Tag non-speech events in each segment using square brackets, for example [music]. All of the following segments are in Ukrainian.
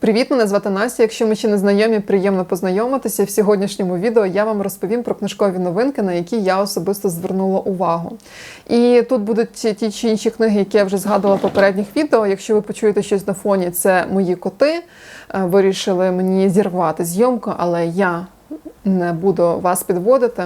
Привіт, мене звати Настя. Якщо ми ще не знайомі, приємно познайомитися. В сьогоднішньому відео я вам розповім про книжкові новинки, на які я особисто звернула увагу. І тут будуть ті чи інші книги, які я вже згадувала в попередніх відео. Якщо ви почуєте щось на фоні, це мої коти. Е, Вирішили мені зірвати зйомку, але я не буду вас підводити.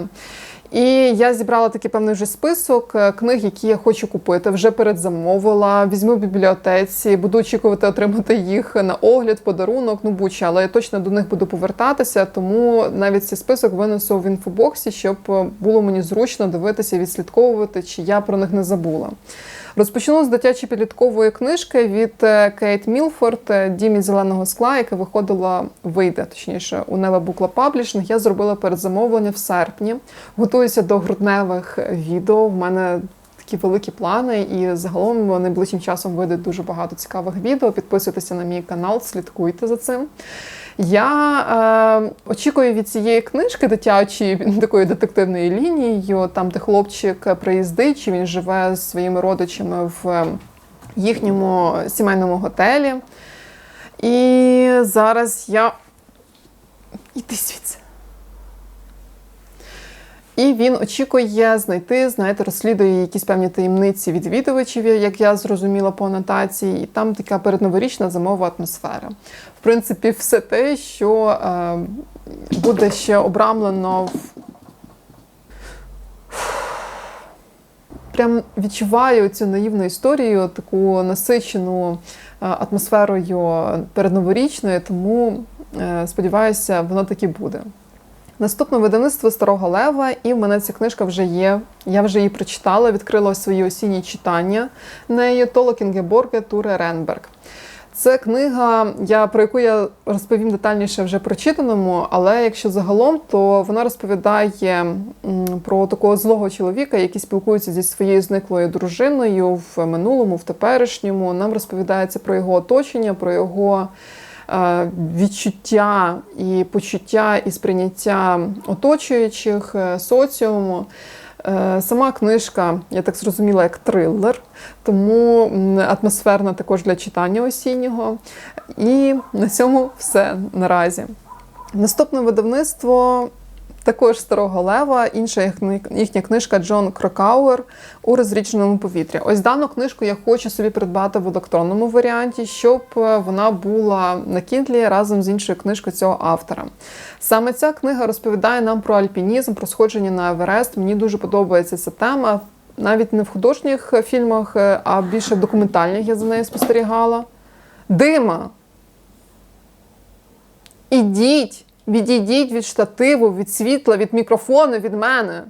І я зібрала такий певний вже список е, книг, які я хочу купити. Вже передзамовила, візьму в бібліотеці, буду очікувати отримати їх на огляд, подарунок, ну будь-що, але я точно до них буду повертатися, тому навіть цей список винесу в інфобоксі, щоб е, було мені зручно дивитися, відслідковувати, чи я про них не забула. Розпочну з дитячої підліткової книжки від е, Кейт Мілфорд е, Дім із зеленого скла, яка виходила, вийде точніше у Нева Букла Паблішинг. Я зробила передзамовлення в серпні. Готуюся до грудневих відео. В мене такі великі плани, і загалом найближчим часом вийде дуже багато цікавих відео. Підписуйтеся на мій канал, слідкуйте за цим. Я е, очікую від цієї книжки дитячої [laughs] такої детективної лінії, там де хлопчик приїздить, чи він живе з своїми родичами в їхньому сімейному готелі. І зараз я. Іди звідси. І він очікує знайти, знаєте, розслідує якісь певні таємниці відвідувачів, як я зрозуміла по анотації, і там така передноворічна зимова атмосфера. В принципі, все те, що е, буде ще обрамлено в. Прям відчуваю цю наївну історію, таку насичену е, атмосферою передноворічною, тому е, сподіваюся, воно таки буде. Наступне видавництво Старого Лева, і в мене ця книжка вже є. Я вже її прочитала, відкрила свої осінні читання неї Толо Туре Ренберг. Це книга, я, про яку я розповім детальніше вже прочитаному, але якщо загалом, то вона розповідає про такого злого чоловіка, який спілкується зі своєю зниклою дружиною в минулому, в теперішньому. Нам розповідається про його оточення, про його відчуття і почуття і сприйняття оточуючих е, соціуму. Е, сама книжка, я так зрозуміла, як трилер, тому атмосферна також для читання осіннього. І на цьому все наразі. Наступне видавництво також старого лева, інша їхня книжка Джон Крокауер у розріченому повітрі. Ось дану книжку я хочу собі придбати в електронному варіанті, щоб е, вона була на кіндлі разом з іншою книжкою цього автора. Саме ця книга розповідає нам про альпінізм, про сходження на Еверест. Мені дуже подобається ця тема. Навіть не в художніх фільмах, е, а більше в документальних я за нею спостерігала. Дима! Ідіть! Відійдіть від штативу, від світла, від мікрофону, від мене.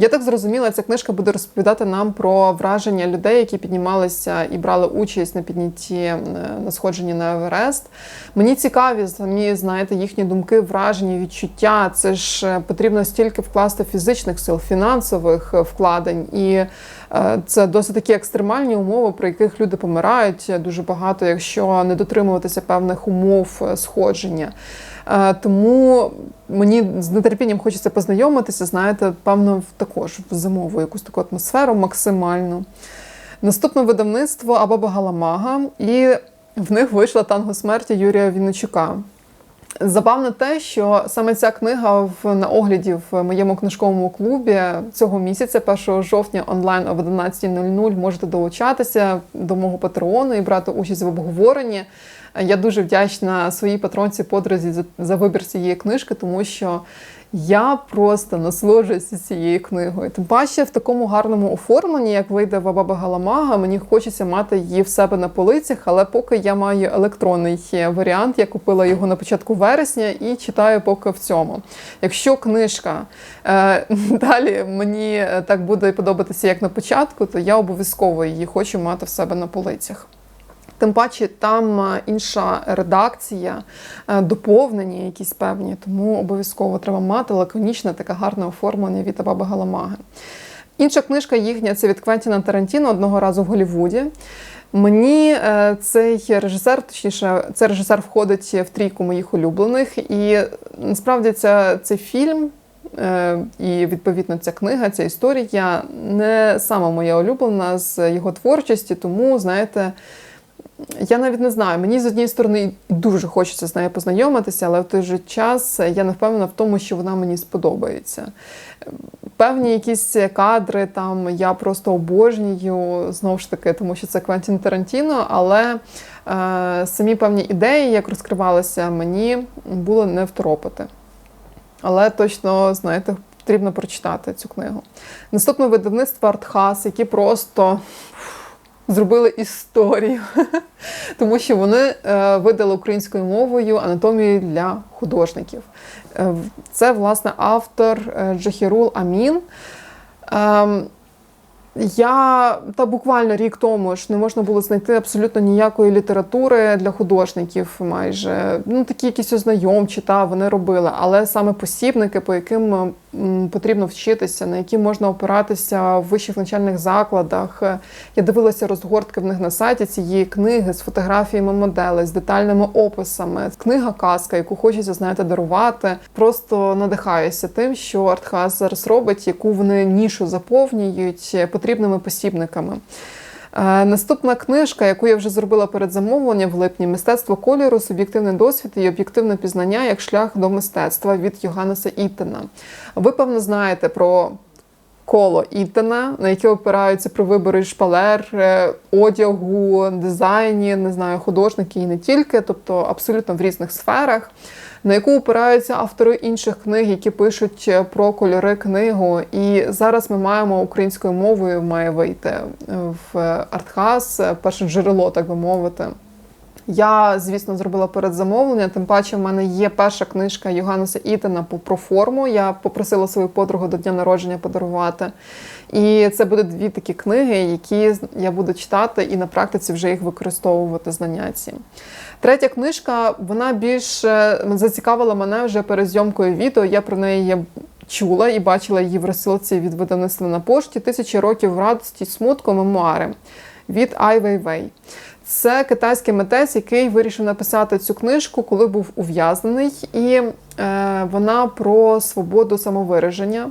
Я так зрозуміла, ця книжка буде розповідати нам про враження людей, які піднімалися і брали участь на піднятті е, на сходженні на Еверест. Мені цікаві самі, знаєте, їхні думки, враження, відчуття. Це ж е, потрібно стільки вкласти фізичних сил, фінансових е, вкладень. І це досить такі екстремальні умови, при яких люди помирають дуже багато, якщо не дотримуватися певних умов сходження. Тому мені з нетерпінням хочеться познайомитися, знаєте, певно, також в зимову якусь таку атмосферу максимальну. Наступне видавництво Абаба Галамага, і в них вийшла танго смерті Юрія Вінничука. Забавне те, що саме ця книга в на огляді в моєму книжковому клубі цього місяця, 1 жовтня, онлайн о 11.00 можете долучатися до мого патреону і брати участь в обговоренні. Я дуже вдячна своїй патронці подрузі за, вибір цієї книжки, тому що я просто насолоджуюся цією книгою. Тим паче в такому гарному оформленні, як вийде Баба Галамага, мені хочеться мати її в себе на полицях, але поки я маю електронний варіант, я купила його на початку вересня і читаю поки в цьому. Якщо книжка е, [laughs] далі мені так буде подобатися, як на початку, то я обов'язково її хочу мати в себе на полицях. Тим паче там е, інша редакція, е, доповнення якісь певні, тому обов'язково треба мати лаконічне, таке гарне оформлення від Абаби Галамаги. Інша книжка їхня це від Квентіна Тарантіно одного разу в Голлівуді. Мені е, цей режисер, точніше, цей режисер входить в трійку моїх улюблених, і насправді це, цей фільм. І відповідно ця книга, ця історія не сама моя улюблена з його творчості, тому знаєте. Я навіть не знаю. Мені з однієї сторони дуже хочеться з нею познайомитися, але в той же час я не впевнена в тому, що вона мені сподобається. Певні якісь кадри там я просто обожнюю знову ж таки, тому що це Квентін Тарантіно, але е, самі певні ідеї, як розкривалися, мені було не второпати. Але точно, знаєте, потрібно прочитати цю книгу. Наступне видавництво Артхас, які просто зробили історію, [laughs] тому що вони е, видали українською мовою анатомію для художників. Е, це, власне, автор е, Джахірул Амін. Ем, я та буквально рік тому ж не можна було знайти абсолютно ніякої літератури для художників, майже ну такі якісь ознайомчі, та вони робили, але саме посібники, по яким потрібно вчитися, на які можна опиратися в вищих навчальних закладах. Я дивилася розгортки в них на сайті цієї книги з фотографіями моделей, з детальними описами. Книга казка, яку хочеться знаєте, дарувати. Просто надихаюся тим, що Артхаз зараз робить, яку вони нішу заповнюють потрібними посібниками. Е, наступна книжка, яку я вже зробила перед замовленням в липні мистецтво кольору, суб'єктивний досвід і об'єктивне пізнання як шлях до мистецтва від Йоганнеса Іттена. Ви, певно, знаєте про коло Іттена, на яке опираються про вибори шпалер, е, одягу, дизайні, не знаю, художники і не тільки, тобто абсолютно в різних сферах на яку опираються автори інших книг, які пишуть е, про кольори книгу. І зараз ми маємо українською мовою має вийти е, в Артхас, е, перше джерело, так би мовити. Я, звісно, зробила передзамовлення, тим паче в мене є перша книжка Йоганнеса Ітена про форму. Я попросила свою подругу до дня народження подарувати. І це буде дві такі книги, які я буду читати і на практиці вже їх використовувати знання ці. Третя книжка вона більш зацікавила мене вже перед зйомкою відео. Я про неї чула і бачила її в розсилці від видавництва на пошті Тисячі років радості, смутку, мемуари від Ай Вейвей. Це китайський митець, який вирішив написати цю книжку, коли був ув'язнений, і е, вона про свободу самовираження.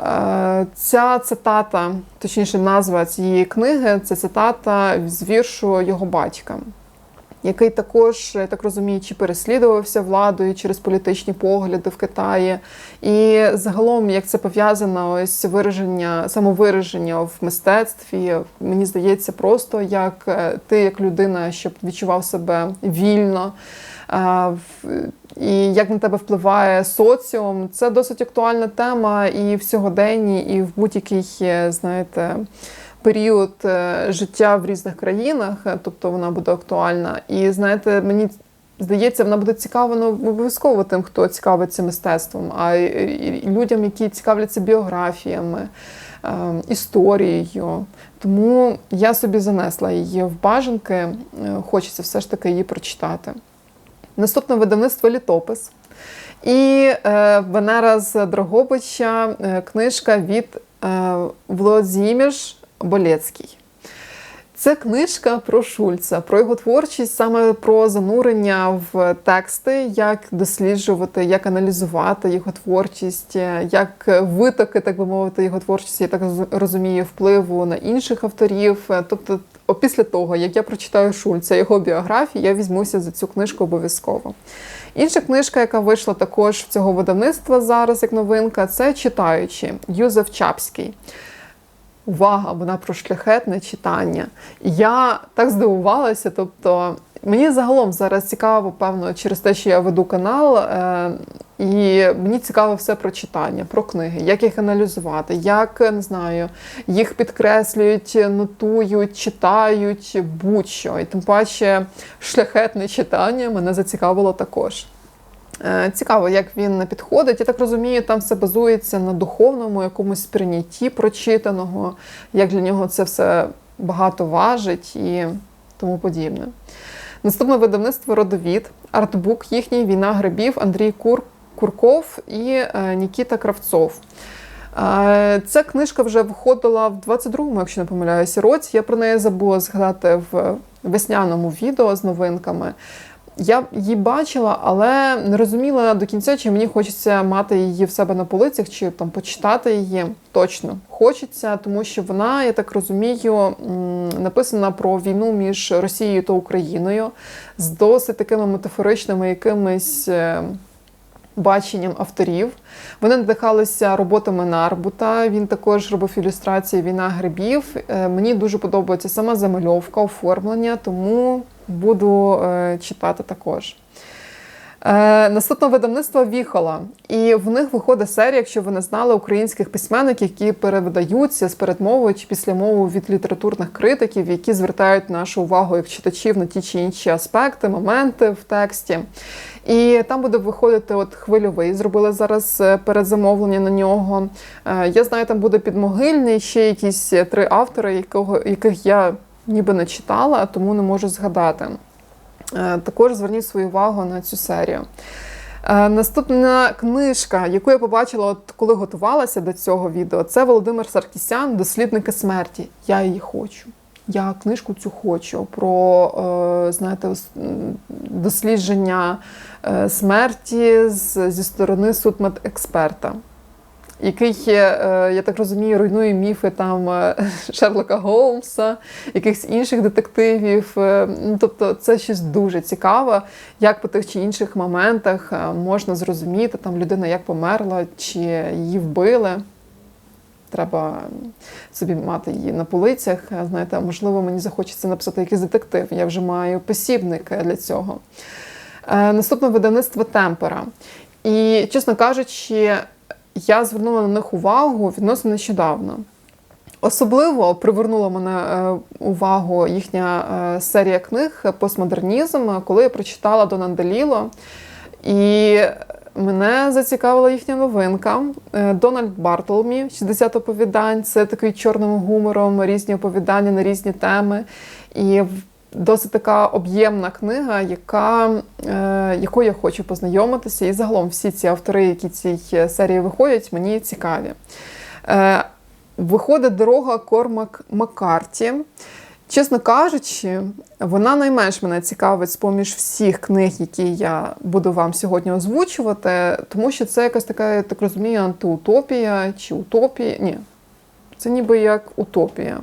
Е, ця цитата, точніше, назва цієї книги це цитата з віршу його батька який також, я так розумію, чи переслідувався владою через політичні погляди в Китаї. І загалом, як це пов'язано, ось вираження, самовираження в мистецтві, мені здається, просто як е, ти, як людина, щоб відчував себе вільно. І як на тебе впливає соціум, це досить актуальна тема і в сьогоденні, і в будь-якій, знаєте період е, життя в різних країнах, е, тобто вона буде актуальна. І знаєте, мені здається, вона буде цікава ну, обов'язково тим, хто цікавиться мистецтвом, а людям, які цікавляться біографіями, е, історією. Тому я собі занесла її в бажанки, хочеться все ж таки її прочитати. Наступне видавництво літопис. І е, Венера з Дрогобича, книжка від е, Володиміж Болецький. Це книжка про Шульца, про його творчість, саме про занурення в тексти, як досліджувати, як аналізувати його творчість, як витоки, так би мовити, його творчості, я так розумію, впливу на інших авторів. Тобто, після того, як я прочитаю Шульца, його біографію, я візьмуся за цю книжку обов'язково. Інша книжка, яка вийшла також в цього видавництва зараз, як новинка, це читаючи Юзеф Чапський увага, вона про шляхетне читання. Я так здивувалася. Тобто, мені загалом зараз цікаво, певно, через те, що я веду канал. Е і мені цікаво все про читання, про книги, як їх аналізувати, як не знаю, їх підкреслюють, нотують, читають будь-що. І тим паче шляхетне читання мене зацікавило також. Е, цікаво, як він підходить. Я так розумію, там все базується на духовному якомусь сприйнятті прочитаного, як для нього це все багато важить і тому подібне. Наступне видавництво родовід, артбук їхній Війна грибів Андрій Кур, Курков і е, Нікіта Кравцов. Е, ця книжка вже виходила в 22-му, якщо не помиляюся, році. Я про неї забула згадати в весняному відео з новинками. Я її бачила, але не розуміла до кінця, чи мені хочеться мати її в себе на полицях, чи там почитати її. Точно хочеться, тому що вона, я так розумію, написана про війну між Росією та Україною з досить такими метафоричними якимись. е, Баченням авторів вони надихалися роботами Нарбута. Він також робив ілюстрації війна грибів. Е, Мені дуже подобається сама замальовка, оформлення, тому буду е, читати також. Е, наступне видавництво Віхола. І в них виходить серія, якщо ви не знали, українських письменників, які перевидаються з передмовою чи післямовою від літературних критиків, які звертають нашу увагу як читачів на ті чи інші аспекти, моменти в тексті. І там буде виходити от хвильовий. Зробили зараз е, передзамовлення на нього. Е, Я знаю, там буде підмогильний, ще якісь е, три автори, якого, яких я ніби не читала, тому не можу згадати. Е, Також зверніть свою увагу на цю серію. Е, Наступна книжка, яку я побачила, от коли готувалася до цього відео, це Володимир Саркісян Дослідники смерті. Я її хочу. Я книжку цю хочу про е, знаєте, дослідження смерті зі сторони судмедексперта, який, е, я так розумію, руйнує міфи там е, [laughs] Шерлока Голмса, якихось інших детективів. Е, Ну, тобто, це щось дуже цікаве, як по тих чи інших моментах можна зрозуміти, там людина як померла, чи її вбили. Треба собі мати її на полицях. Знаєте, можливо, мені захочеться написати якийсь детектив. Я вже маю посібник для цього. Наступне видавництво Темпера. І, чесно кажучи, я звернула на них увагу відносно нещодавно. Особливо привернула мене е, увагу їхня е, серія книг Постмодернізм, коли я прочитала Донан Деліло. І мене зацікавила їхня новинка. Е, Дональд Бартолмі, 60 оповідань. Це такий чорним гумором, різні оповідання на різні теми. І досить така об'ємна книга, яка, е, якою я хочу познайомитися. І загалом всі ці автори, які цій е, серії виходять, мені цікаві. Е, Виходить дорога Кормак Маккарті. Чесно кажучи, вона найменш мене цікавить з поміж всіх книг, які я буду вам сьогодні озвучувати, тому що це якась така, я так розумію, антиутопія чи утопія. Ні, це ніби як утопія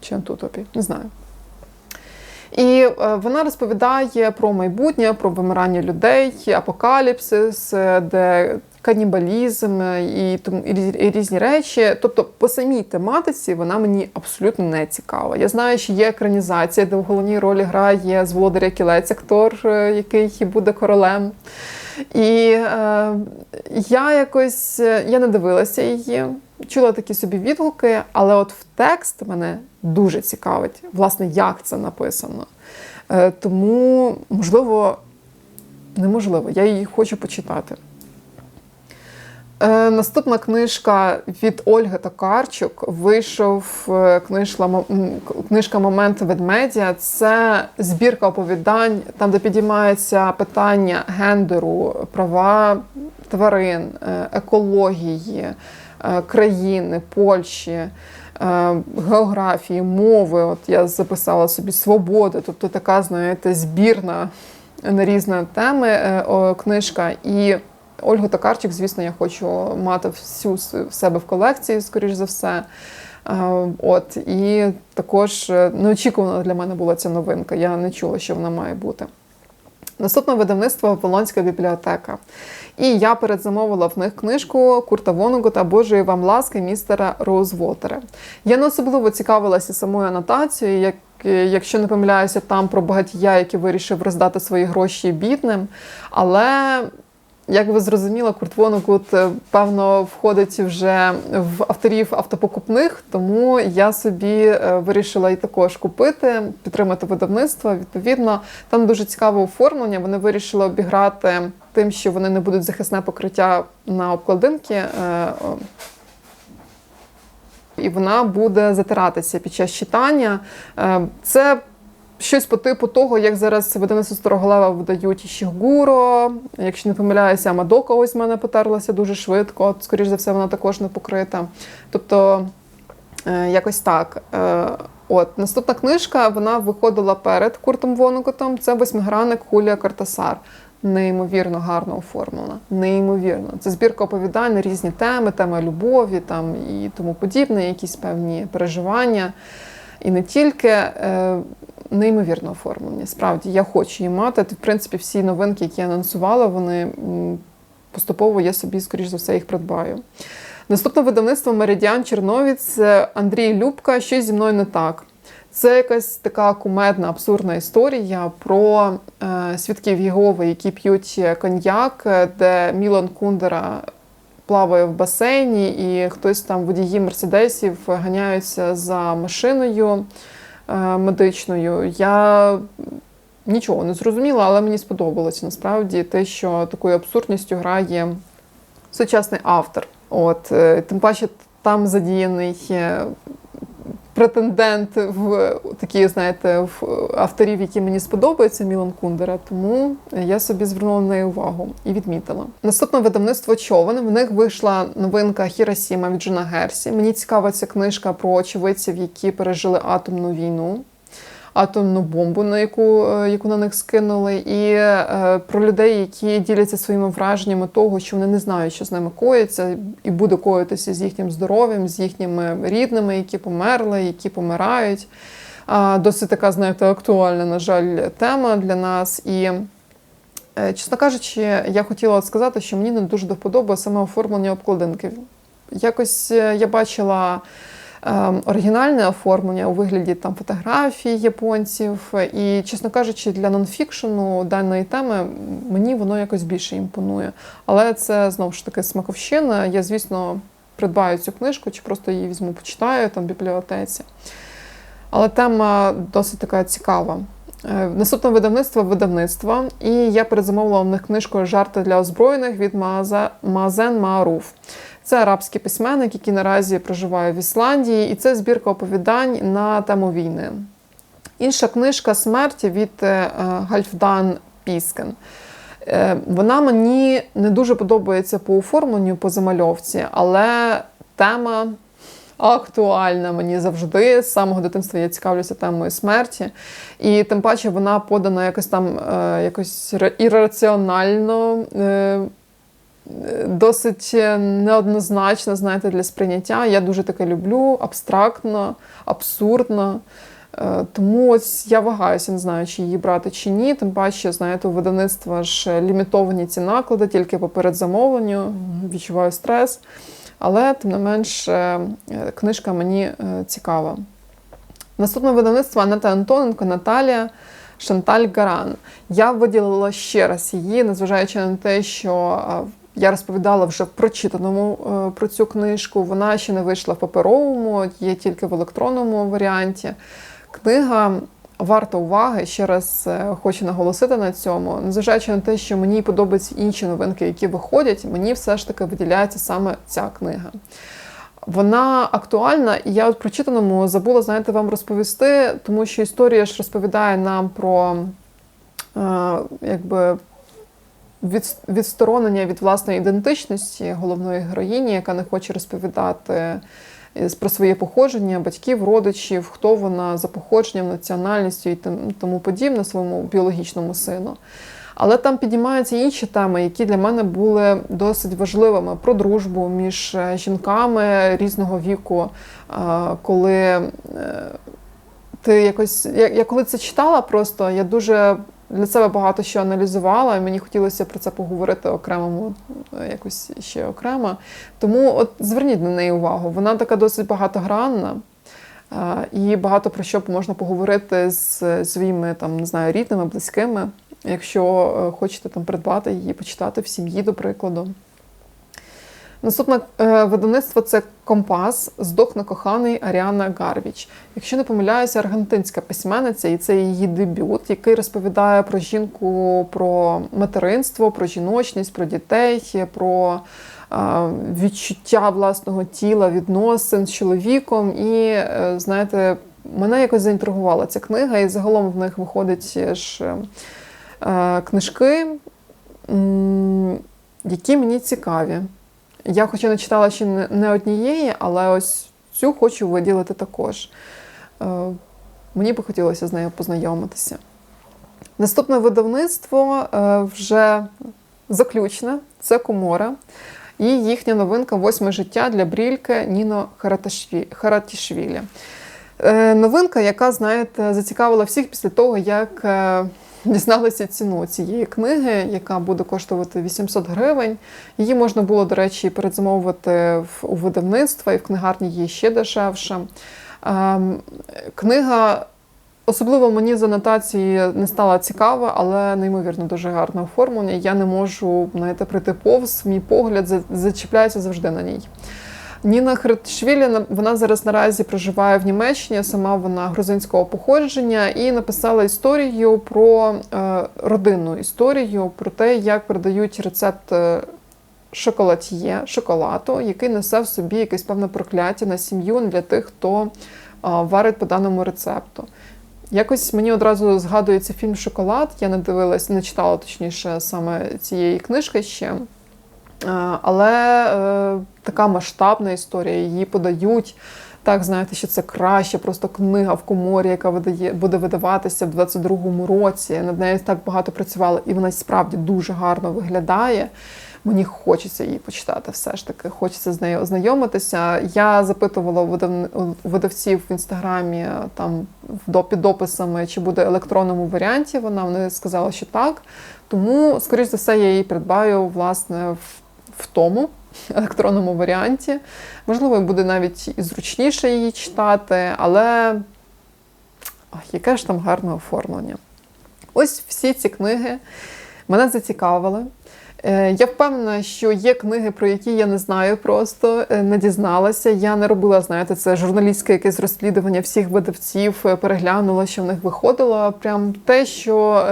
чи антиутопія, не знаю. І е, вона розповідає про майбутнє, про вимирання людей, апокаліпсис, е, де канібалізм е, і, різні речі. Тобто, по самій тематиці вона мені абсолютно не цікава. Я знаю, що є екранізація, де в головній ролі грає з Володаря Кілець актор, який буде королем. І е, я якось я не дивилася її, чула такі собі відгуки, але от в текст мене дуже цікавить, власне, як це написано. Е, тому, можливо, неможливо, я її хочу почитати. Е, Наступна книжка від Ольги Токарчук вийшов е, книжка, книжка Момент ведмедя. Це збірка оповідань, там, де підіймається питання гендеру, права тварин, екології, країни, Польщі. е, Географії, мови, от я записала собі свободи, тобто така, знаєте, збірна на різні теми е, книжка. І Ольгу Токарчик, звісно, я хочу мати всю в себе в колекції, скоріш за все. Е, От і також е, неочікувана для мене була ця новинка. Я не чула, що вона має бути. Наступне видавництво Полонська бібліотека. І я передзамовила в них книжку Курта Вонегута Божої вам ласки містера Роузвотера. Я не особливо цікавилася самою анотацією, як, якщо не помиляюся, там про багатія, який вирішив роздати свої гроші бідним. Але як ви зрозуміли, Курт Вонегут, е, певно, входить вже в авторів автопокупних, тому я собі е, вирішила і також купити, підтримати видавництво. Відповідно, там дуже цікаве оформлення. Вони вирішили обіграти тим, що вони не будуть захисне покриття на обкладинки. е, І вона буде затиратися під час читання. Е, Це щось по типу того, як зараз видавництво Староголева видають Іщігуро. Якщо не помиляюся, Амадока ось в мене потерлася дуже швидко. Скоріш за все, вона також не покрита. Тобто, е, якось так. От наступна книжка вона виходила перед Куртом Вонегутом. Це восьмигранник Хулія Картасар. Неймовірно гарно оформлена. Неймовірно. Це збірка оповідань на різні теми, теми любові там і тому подібне, якісь певні переживання. І не тільки е, неймовірно оформлені. Справді, я хочу її мати. В принципі, всі новинки, які я анонсувала, вони поступово я собі, скоріш за все, їх придбаю. Наступне видавництво Меридіан Черновіць Андрій Любка. Щось зі мною не так. Це якась така кумедна, абсурдна історія про е, свідків Єгови, які п'ють коньяк, е, де Мілан Кундера плаває в басейні, і хтось там водії мерседесів ганяються за машиною е, медичною. Я нічого не зрозуміла, але мені сподобалося насправді те, що такою абсурдністю грає сучасний автор. От е, тим паче там задіяний е, претендент в такі, знаєте, в авторів, які мені сподобаються, Мілан Кундера. Тому я собі звернула на неї увагу і відмітила. Наступне видавництво човен. В них вийшла новинка Хіросіма від Джона Герсі. Мені цікава ця книжка про очевидців, які пережили атомну війну атомну бомбу, на яку е, яку на них скинули, і е, про людей, які діляться своїми враженнями того, що вони не знають, що з ними коїться, і буде коїтися з їхнім здоров'ям, з їхніми рідними, які померли, які помирають. Досить така, знаєте, актуальна, на жаль, тема для нас. І, е, чесно кажучи, я хотіла сказати, що мені не дуже до вподоби саме оформлення обкладинки. Якось я бачила. Ем, оригінальне оформлення у вигляді там фотографій японців. І, чесно кажучи, для нонфікшену даної теми мені воно якось більше імпонує. Але це знову ж таки смаковщина. Я, звісно, придбаю цю книжку чи просто її візьму, почитаю там в бібліотеці. Але тема досить така цікава. Е, наступне видавництво видавництва. І я передзамовила в них книжку Жарти для озброєних від Маазен Мааруф. Це арабський письменник, який наразі проживає в Ісландії, і це збірка оповідань на тему війни. Інша книжка смерті від е, Гальфдан Піскен. Е, вона мені не дуже подобається по оформленню, по замальовці, але тема актуальна мені завжди. З самого дитинства я цікавлюся темою смерті. І тим паче вона подана якось там е, якось ірраціонально досить неоднозначно, знаєте, для сприйняття. Я дуже таке люблю, абстрактно, абсурдно. Е, тому ось я вагаюся, не знаю, чи її брати чи ні. Тим паче, знаєте, у видавництва ж лімітовані ці наклади, тільки по передзамовленню, відчуваю стрес. Але, тим не менш, е, книжка мені е, цікава. Наступне видавництво Аната Антоненко, Наталія Шанталь Гаран. Я виділила ще раз її, незважаючи на те, що я розповідала вже в прочитаному е, про цю книжку. Вона ще не вийшла в паперовому, є тільки в електронному варіанті. Книга варта уваги. Ще раз е, хочу наголосити на цьому. Незважаючи на те, що мені подобаються інші новинки, які виходять, мені все ж таки виділяється саме ця книга. Вона актуальна, і я от прочитаному забула, знаєте, вам розповісти, тому що історія ж розповідає нам про е, якби від, відсторонення від власної ідентичності головної героїні, яка не хоче розповідати про своє походження, батьків, родичів, хто вона за походженням, національністю і тому подібне своєму біологічному сину. Але там піднімаються інші теми, які для мене були досить важливими про дружбу між е, жінками різного віку, е, коли е, ти якось я коли це читала, просто я дуже для себе багато що аналізувала, і мені хотілося про це поговорити окремому якось ще окремо. Тому от зверніть на неї увагу. Вона така досить багатогранна. І багато про що можна поговорити з своїми там, не знаю, рідними, близькими, якщо е, хочете там придбати її, почитати в сім'ї, до прикладу. Наступне е, видавництво це компас здохне коханий Аріана Гарвіч. Якщо не помиляюся, аргентинська письменниця, і це її дебют, який розповідає про жінку, про материнство, про жіночність, про дітей, про е, відчуття власного тіла, відносин з чоловіком. І е, знаєте, мене якось заінтригувала ця книга, і загалом в них виходять ж книжки, які мені цікаві. Я хоча не читала ще не однієї, але ось цю хочу виділити також. Е, Мені би хотілося з нею познайомитися. Наступне видавництво е, вже заключне це Комора. І їхня новинка Восьме життя для брільки Ніно Харатішвілі. Е, Новинка, яка, знаєте, зацікавила всіх після того, як [laughs] дізналися ціну цієї книги, яка буде коштувати 800 гривень. Її можна було, до речі, передзамовити в- у видавництва, і в книгарні її ще дешевше. Ем, Книга Особливо мені з анотації не стала цікава, але неймовірно дуже гарне оформлення. Я не можу знаєте, прийти повз. Мій погляд зачіпляється завжди на ній. Ніна Хритшвілі, на- вона зараз наразі проживає в Німеччині, сама вона грузинського походження, і написала історію про е, родинну історію, про те, як передають рецепт е, шоколад'є, шоколаду, який несе в собі якесь певне прокляття на сім'ю для тих, хто е, варить по даному рецепту. Якось мені одразу згадується фільм Шоколад. Я не дивилась, не читала точніше саме цієї книжки ще. Е, Але е, така масштабна історія, її подають. Так, знаєте, що це краще, просто книга в коморі, яка видає, буде видаватися в 22-му році. Над нею так багато працювала, і вона справді дуже гарно виглядає. Мені хочеться її почитати, все ж таки, хочеться з нею ознайомитися. Я запитувала у видавців в інстаграмі там в до- під дописами, чи буде в електронному варіанті. Вона вони сказали, що так. Тому, скоріш за все, я її придбаю власне в, в тому електронному варіанті. Можливо, буде навіть і зручніше її читати, але Ох, яке ж там гарне оформлення. Ось всі ці книги мене зацікавили. Е, Я впевнена, що є книги, про які я не знаю, просто е, не дізналася. Я не робила, знаєте, це журналістське якесь розслідування всіх видавців, е, переглянула, що в них виходило. Прям те, що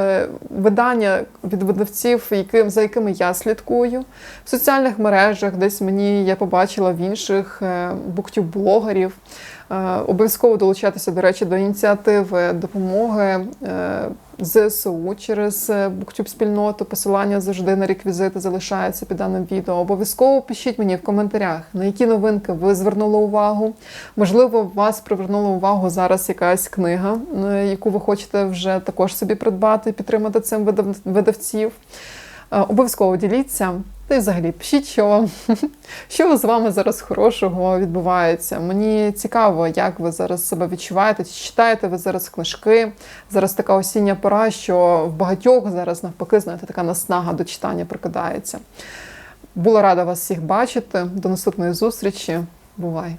видання від видавців, яким, за якими я слідкую, в соціальних мережах, десь мені я побачила в інших е, буктюб-блогерів. Е, Обов'язково долучатися, до речі, до ініціативи допомоги е, ЗСУ через е, буктюб спільноту. Посилання завжди на реквізити залишаються під даним відео. Обов'язково пишіть мені в коментарях, на які новинки ви звернули увагу. Можливо, вас привернула увагу зараз якась книга, е, яку ви хочете вже також собі придбати, підтримати цим видав- видавців. Е, Обов'язково діліться. Та й взагалі пишіть, що [laughs] що з вами зараз хорошого відбувається. Мені цікаво, як ви зараз себе відчуваєте, чи читаєте ви зараз книжки. Зараз така осіння пора, що в багатьох зараз навпаки, знаєте, така наснага до читання прикидається. Була рада вас всіх бачити. До наступної зустрічі. Бувай!